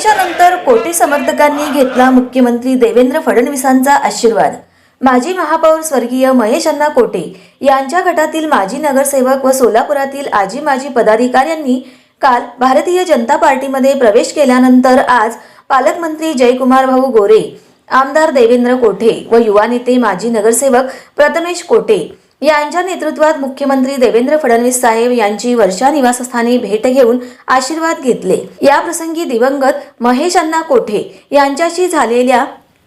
प्रवेशानंतर कोटी समर्थकांनी घेतला मुख्यमंत्री देवेंद्र फडणवीसांचा आशीर्वाद. माजी महापौर स्वर्गीय महेश अण्णा कोटे यांच्या गटातील माजी नगरसेवक व सोलापुरातील आजी माजी पदाधिकाऱ्यांनी काल भारतीय जनता पार्टीमध्ये प्रवेश केल्यानंतर आज पालकमंत्री जयकुमार भाऊ गोरे आमदार देवेंद्र कोठे व युवा नेते माजी नगरसेवक प्रथमेश कोटे यांच्या नेतृत्वात मुख्यमंत्री देवेंद्र फडणवीस साहेब यांची वर्षा निवासस्थानी भेट घेऊन आशीर्वाद घेतले. या प्रसंगी दिवंगत महेश अण्णा कोठे यांच्याशी झालेल्या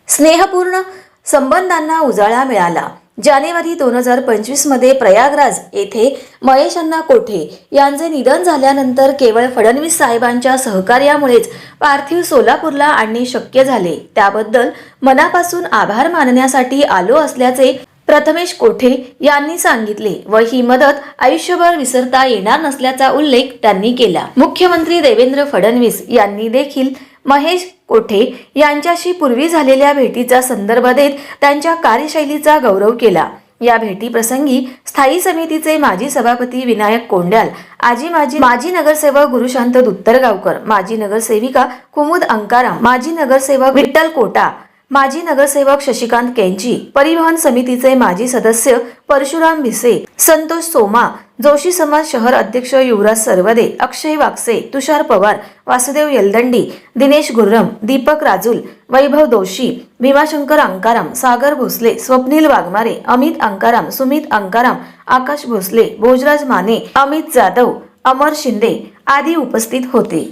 स्नेहपूर्ण संबंधांना उजाळा मिळाला. जानेवारी दोन हजार पंचवीसमध्ये प्रयागराज येथे महेश अण्णा कोठे यांचे निधन झाल्यानंतर केवळ फडणवीस साहेबांच्या सहकार्यामुळेच पार्थिव सोलापूरला आणणे शक्य झाले. त्याबद्दल मनापासून आभार मानण्यासाठी आलो असल्याचे प्रथमेश कोठे यांनी सांगितले व ही मदत आयुष्यभर विसरता येणार नसल्याचा उल्लेख त्यांनी केला. मुख्यमंत्री देवेंद्र फडणवीस यांनी देखील महेश कोठे यांच्याशी पूर्वी झालेल्या भेटीचा संदर्भ देत त्यांच्या कार्यशैलीचा गौरव केला. या भेटीप्रसंगी स्थायी समितीचे माजी सभापती विनायक कोंड्याल आजी माजी माजी नगरसेवक गुरुशांत दुत्तरगावकर माजी नगरसेविका कुमुद अंकाराम माजी नगरसेवक विठ्ठल कोटा माजी नगरसेवक शशिकांत केंची परिवहन समितीचे माजी सदस्य परशुराम भिसे संतोष सोमा जोशी समाज शहर अध्यक्ष युवराज सरवदे अक्षय वागसे तुषार पवार वासुदेव यलदंडी दिनेश गुर्रम दीपक राजूल वैभव दोशी भीमाशंकर अंकाराम सागर भोसले स्वप्नील वाघमारे अमित अंकाराम सुमित अंकाराम आकाश भोसले भोजराज माने अमित जाधव अमर शिंदे आदी उपस्थित होते.